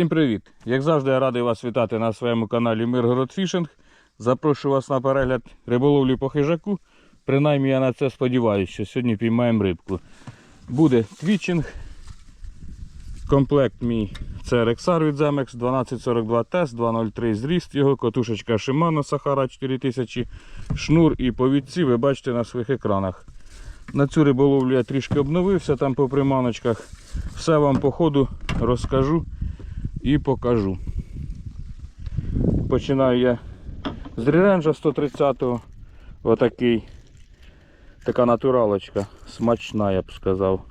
Всім привіт! Як завжди, я радий вас вітати на своєму каналі Миргород Фішинг. Запрошую вас на перегляд риболовлі по хижаку. Принаймні я на це сподіваюся, що сьогодні піймаємо рибку. Буде твічинг. Комплект мій це Рексар від Zemex 1242 Тест 203 зріст, його котушечка Shimano Sahara 4000, шнур і повідці ви бачите на своїх екранах. На цю риболовлю я трішки обновився там по приманочках. Все вам по ходу розкажу і покажу. Починаю я з реренжа 130-го. Отакий. Така натуралочка. Смачна, я б сказав.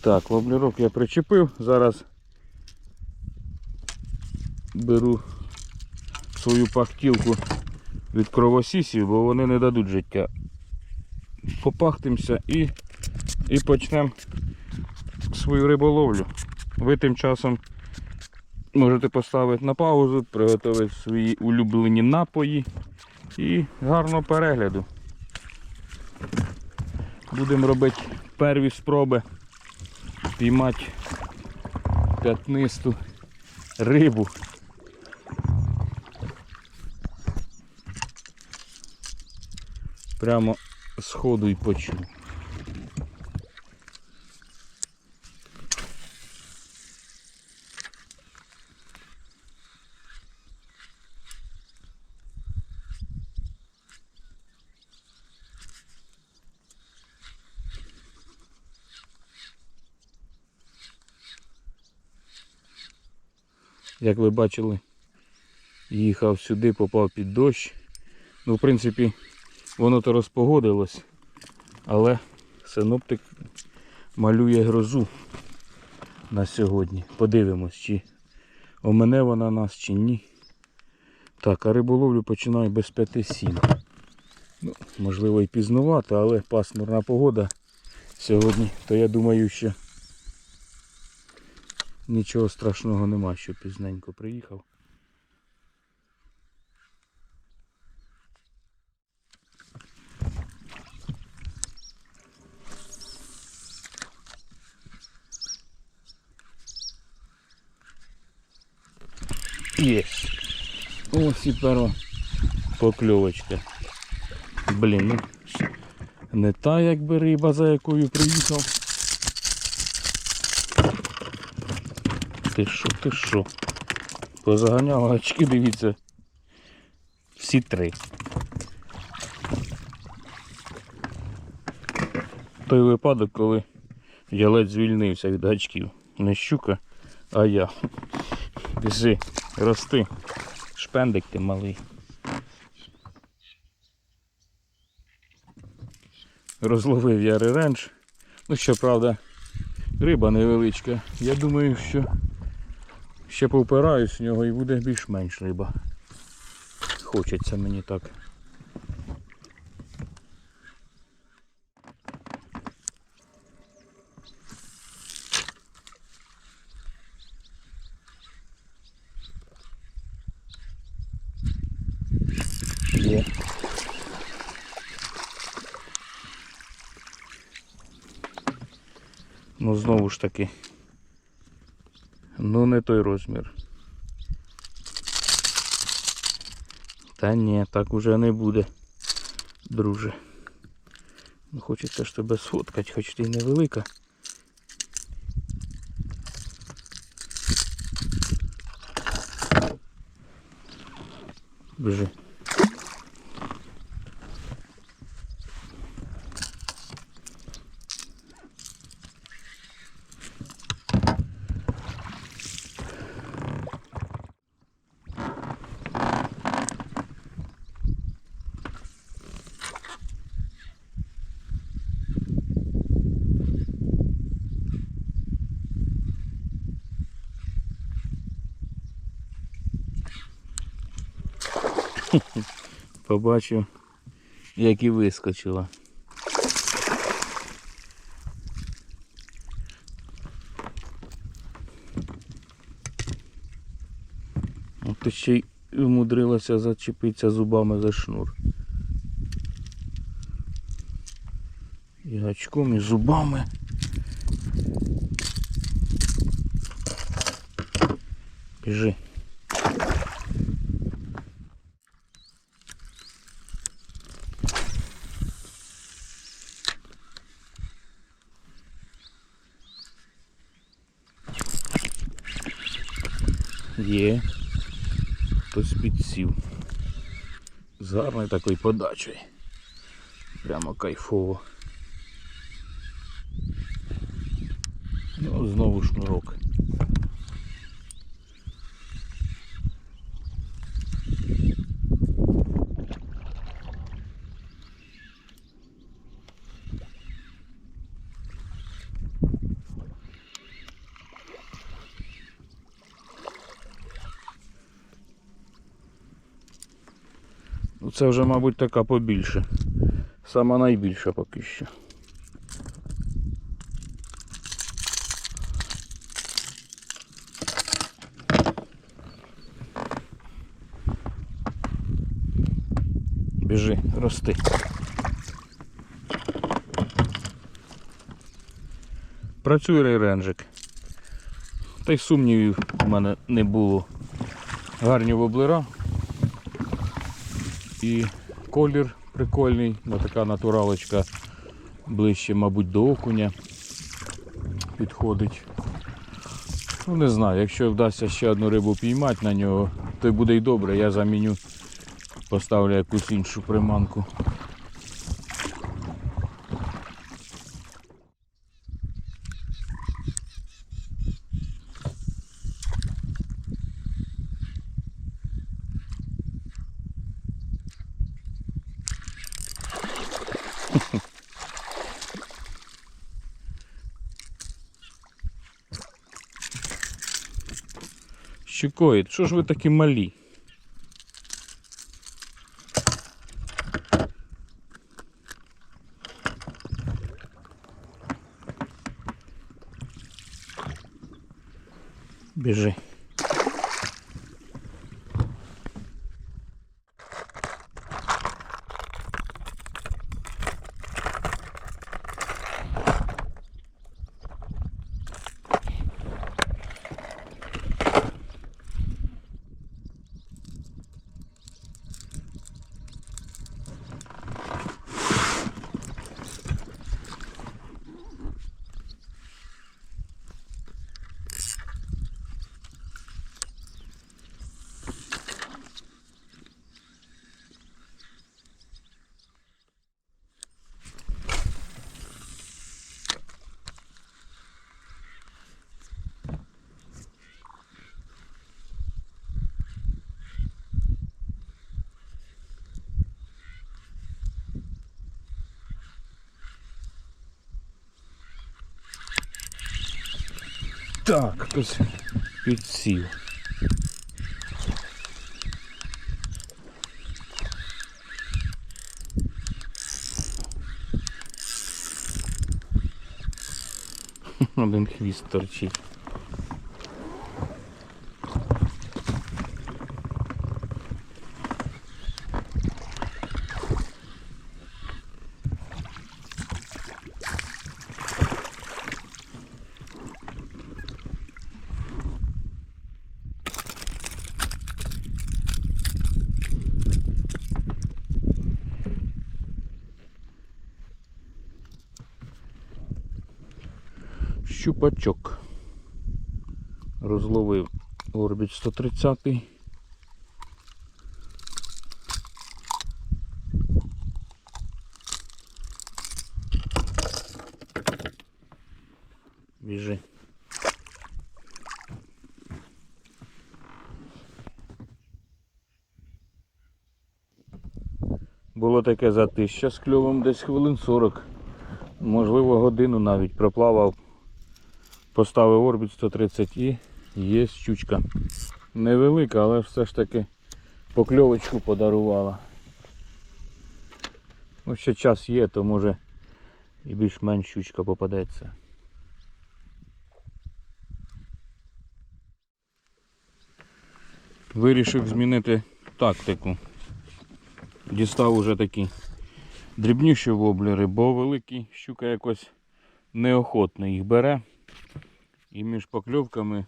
Так, воблерок я причепив. Зараз беру свою пахтілку від кровосісів, бо вони не дадуть життя. Попахтимося і, і почнемо свою риболовлю. Ви тим часом можете поставити на паузу, приготувати свої улюблені напої і гарного перегляду. Будемо робити перві спроби піймати п'ятнисту рибу. Прямо з ходу і почув. Як ви бачили, їхав сюди, попав під дощ. Ну, в принципі, воно то розпогодилось, але синоптик малює грозу на сьогодні. Подивимось, чи омене вона нас, чи ні. Так, а риболовлю починаю без 5-7. Ну, можливо і пізнувато, але пасмурна погода сьогодні, то я думаю, що Нічого страшного нема, що пізненько приїхав. Є. Ось і перо покльовочка. Блін, ну не та якби риба, за якою приїхав. Ти що, ти що? Позаганяв очки, дивіться. Всі три. Той випадок, коли я ледь звільнився від гачків. Не щука, а я. Біжи, рости. Шпендик ти малий. Розловив я ревенж. Ну, щоправда, риба невеличка. Я думаю, що ще повпираюсь в нього і буде більш-менш риба. Хочеться мені так. Ну знову ж таки. Ну не той розмір. Та ні, так уже не буде, друже. Ну хочеться ж тебе сфоткати, хоч ти й невелика. Біжи. Побачив, як і вискочила. От ще й умудрилася зачепитися зубами за шнур. І гачком, і зубами. Біжи. Є. Хтось підсів. З гарною такою подачею. Прямо кайфово. Ну, знову шнурок. Це вже, мабуть, така побільше. Сама найбільша поки що. Біжи, рости. Працює рейренжик. Та й сумнівів в мене не було. Гарні воблера. І колір прикольний, така натуралочка ближче, мабуть, до окуня підходить. Ну не знаю, якщо вдасться ще одну рибу піймати на нього, то й буде й добре, я заміню, поставлю якусь іншу приманку. Щукоїд, що ж ви такі малі? Біжи. Так, хтось підсів. Один хвіст торчить. Розловив орбіт 130. Біжи. Було таке затища з кльовом десь хвилин 40, можливо годину навіть проплавав Поставив орбіт 130 і є щучка. Невелика, але все ж таки покльовочку подарувала. Ну, ще час є, то може і більш-менш щучка попадеться. Вирішив змінити тактику. Дістав уже такі дрібніші воблери, бо великі щука якось неохотно їх бере. І між покльовками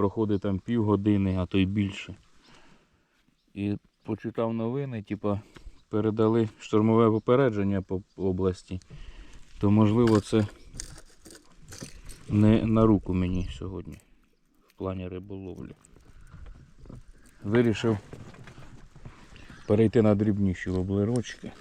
проходить там півгодини, а то й більше. І почитав новини, типа передали штурмове попередження по області, то можливо це не на руку мені сьогодні в плані риболовлі. Вирішив перейти на дрібніші воблерочки.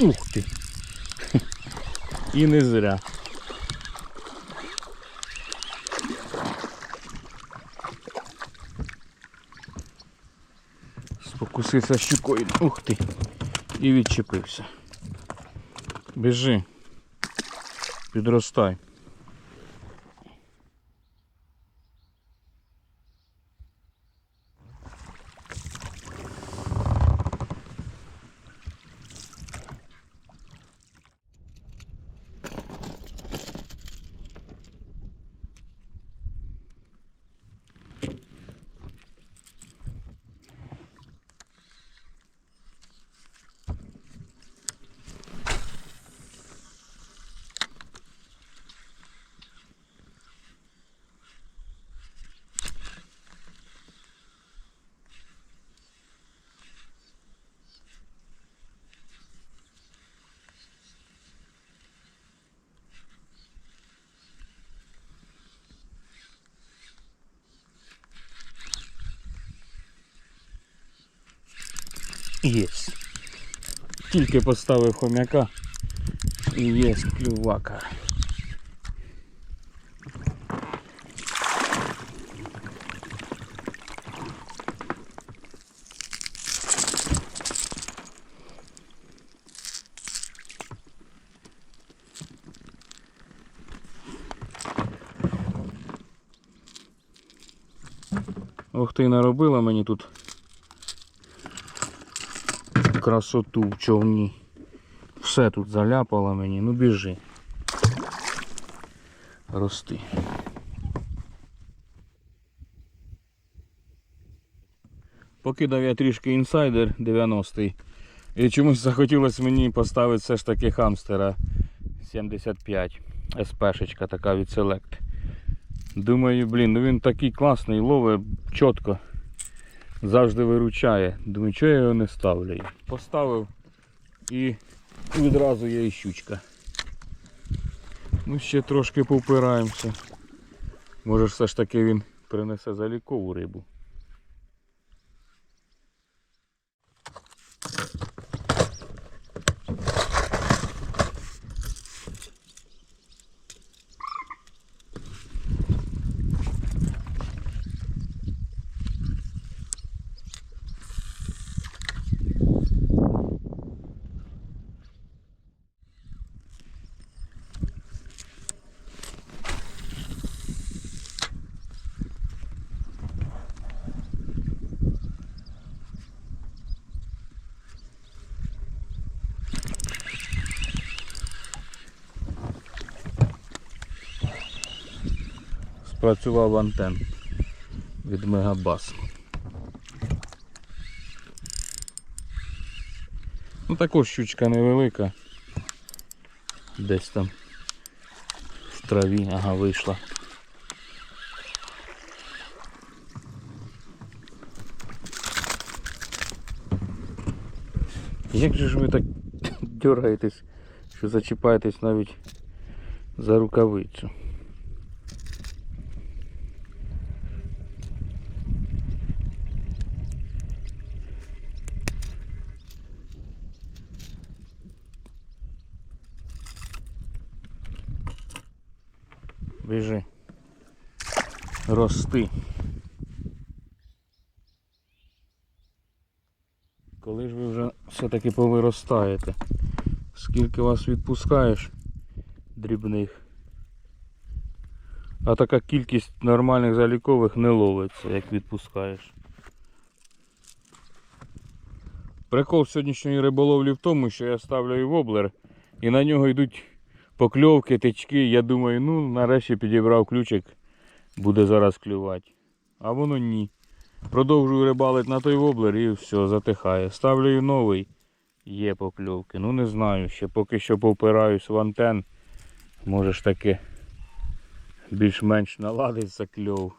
Ух ти! І не зря. Спокусився щукою. Ух ти! І відчепився. Біжи. Підростай. Єсть. Тільки поставив хомяка і є клювака. Ох ти наробила мені тут красоту в човні. Все тут заляпало мені, ну біжи. Рости. Покидав я трішки інсайдер 90-й. І чомусь захотілося мені поставити все ж таки хамстера 75 СПшечка така від Select. Думаю, блін, ну він такий класний, ловить чітко завжди виручає. Думаю, чого я його не ставлю. Поставив і відразу є і щучка. Ну ще трошки повпираємося. Може все ж таки він принесе залікову рибу. Спрацював антен від Мегабас. Ну також щучка невелика. Десь там в траві, ага, вийшла. Як же ж ви так дергаєтесь, що зачіпаєтесь навіть за рукавицю? Біжи. Рости. коли ж ви вже все-таки повиростаєте? Скільки вас відпускаєш дрібних? А така кількість нормальних залікових не ловиться, як відпускаєш. Прикол сьогоднішньої риболовлі в тому, що я ставлю і воблер, і на нього йдуть покльовки, тички. Я думаю, ну нарешті підібрав ключик, буде зараз клювати. А воно ні. Продовжую рибалити на той воблер і все, затихає. Ставлю новий. Є покльовки. Ну не знаю, ще поки що повпираюсь в антен. Може ж таки більш-менш наладиться кльов.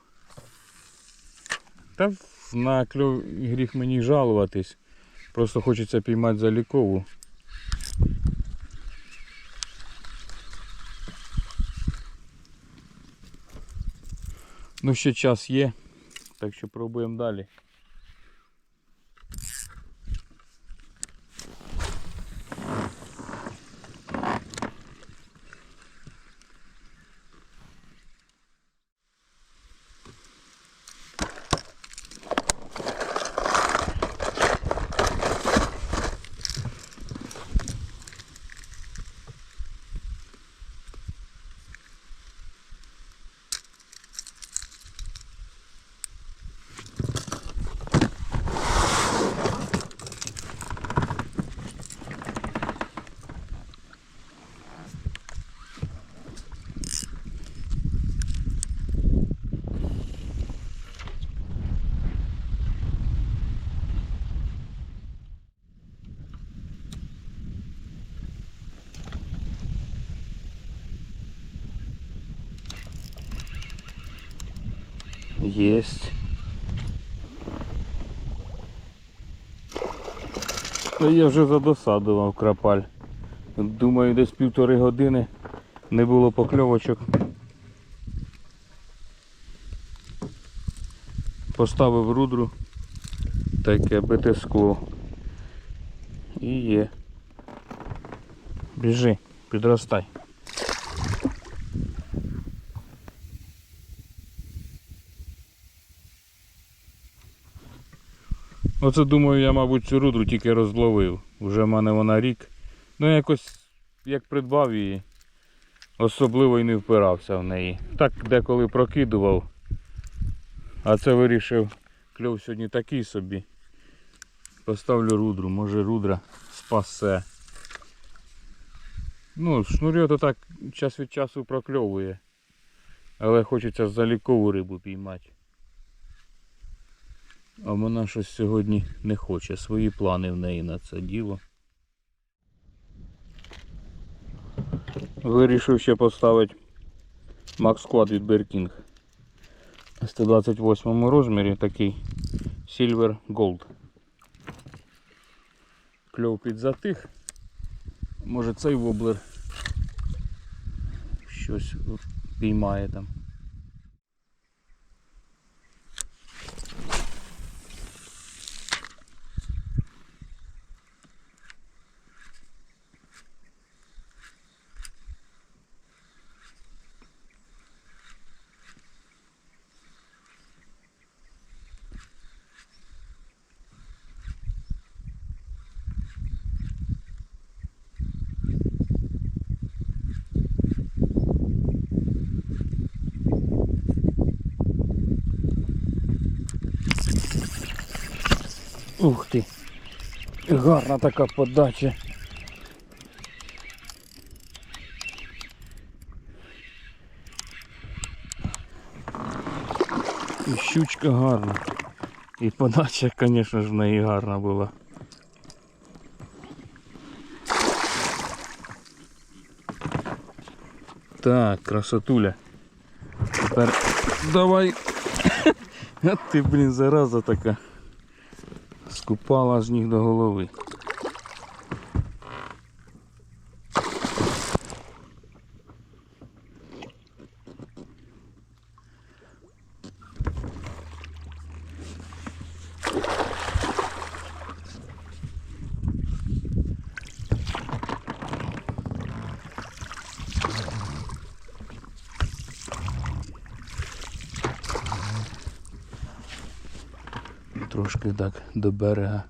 Та на кльов гріх мені жалуватись. Просто хочеться піймати залікову. Ну, ще час є, так що пробуємо далі. Єсть. Ну я вже задосадував крапаль. Думаю, десь півтори години не було покльовочок. Поставив рудру, таке бите скло. І є. Біжи, підростай. Оце думаю, я, мабуть, цю рудру тільки розловив. Уже в мене вона рік. Ну якось як придбав її, особливо і не впирався в неї. Так деколи прокидував. А це вирішив, кльов сьогодні такий собі. Поставлю рудру, може рудра спасе. Ну, шнурьо то так час від часу прокльовує. Але хочеться залікову рибу піймати. А вона щось сьогодні не хоче. Свої плани в неї на це діло. Вирішив ще поставити Quad від Berking. 128 розмірі такий Silver Gold. Кльов під затих. Може цей воблер щось піймає там. Ух ти! Гарна така подача. І щучка гарна. І подача, звісно ж, в неї гарна була. Так, красотуля. Тепер давай. А ти, блін, зараза така. Скупала з ніг до голови. Трошки так до берега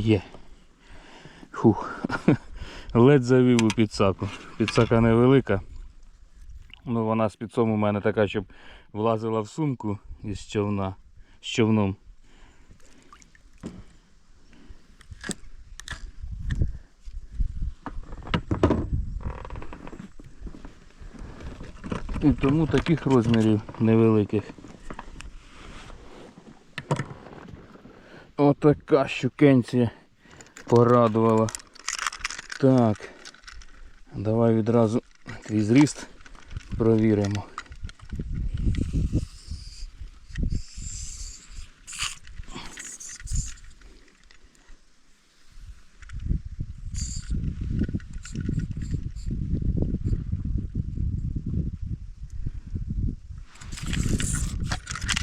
Є. Фух. Ледь завів у підсаку. Підсака невелика. Ну, вона з підсом у мене така, щоб влазила в сумку із човна з човном. І тому таких розмірів невеликих. Отака щукенція порадувала. Так. Давай відразу твій зріст провіримо.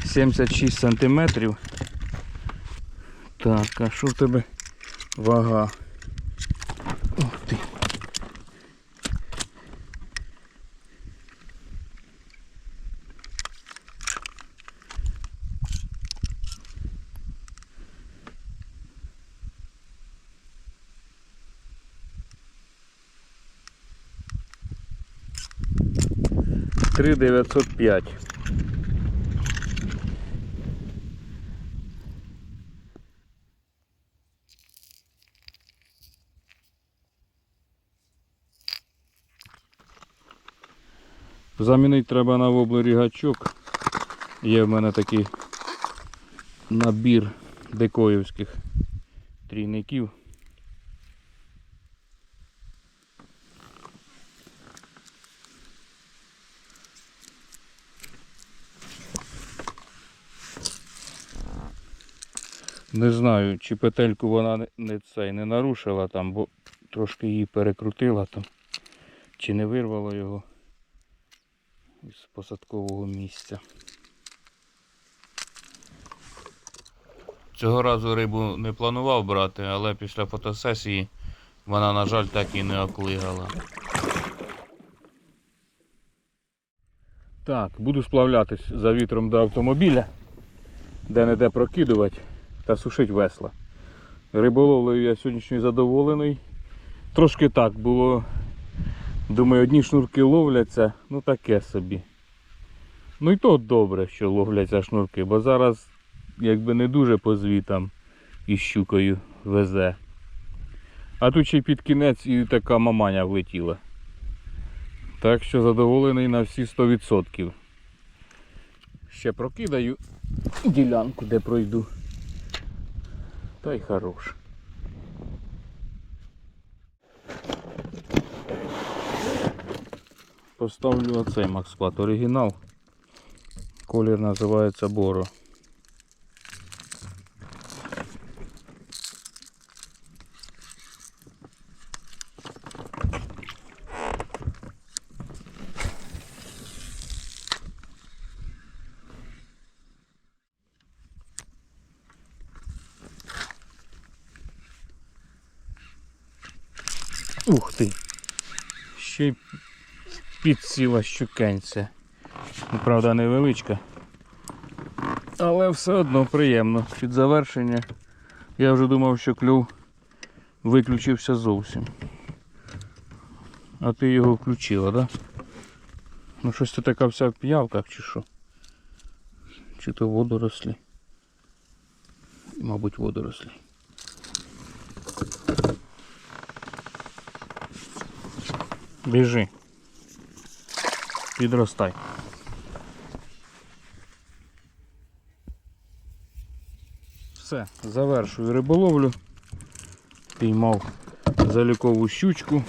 Сімдесят шість сантиметрів. Так, а що в тебе вага? Ух ти. Три дев'ятсот п'ять. Замінити треба на воблері гачок. Є в мене такий набір декоївських трійників. Не знаю, чи петельку вона не, цей не нарушила там, бо трошки її перекрутила там, чи не вирвало його із посадкового місця. Цього разу рибу не планував брати, але після фотосесії вона, на жаль, так і не оклигала. Так, буду сплавлятись за вітром до автомобіля, де не де прокидувати та сушити весла. Риболовлею я сьогоднішньою задоволений. Трошки так було. Думаю, одні шнурки ловляться, ну таке собі. Ну і то добре, що ловляться шнурки, бо зараз якби не дуже по звітам із щукою везе. А тут ще й під кінець і така маманя влетіла. Так що задоволений на всі 100%. Ще прокидаю ділянку, де пройду. Та й хорош. Поставлю оцей Максклад оригінал. Колір називається Боро. Ух ти! Ще підсіла щукенця. Ну, Правда, невеличка. Але все одно приємно. Під завершення я вже думав, що клюв виключився зовсім. А ти його включила, так? Да? Ну щось ти така вся в п'явках чи що? Чи то водорослі? Мабуть, водорослі. Біжи. Підростай. Все, завершую риболовлю. Піймав залікову щучку.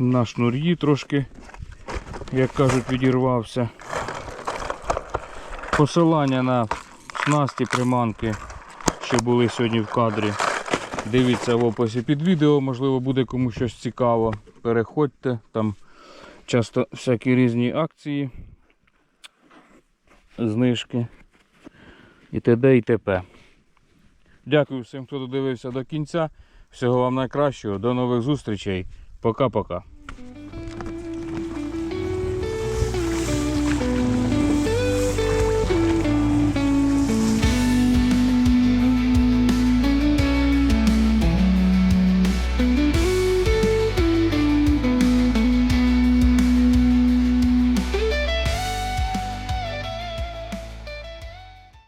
На шнур'ї трошки, як кажуть, відірвався. Посилання на снасті приманки, що були сьогодні в кадрі. Дивіться в описі під відео, можливо буде комусь щось цікаво. Переходьте, там часто всякі різні акції, знижки і т.д. і т.п. Дякую всім, хто додивився до кінця. Всього вам найкращого. До нових зустрічей. Пока-пока.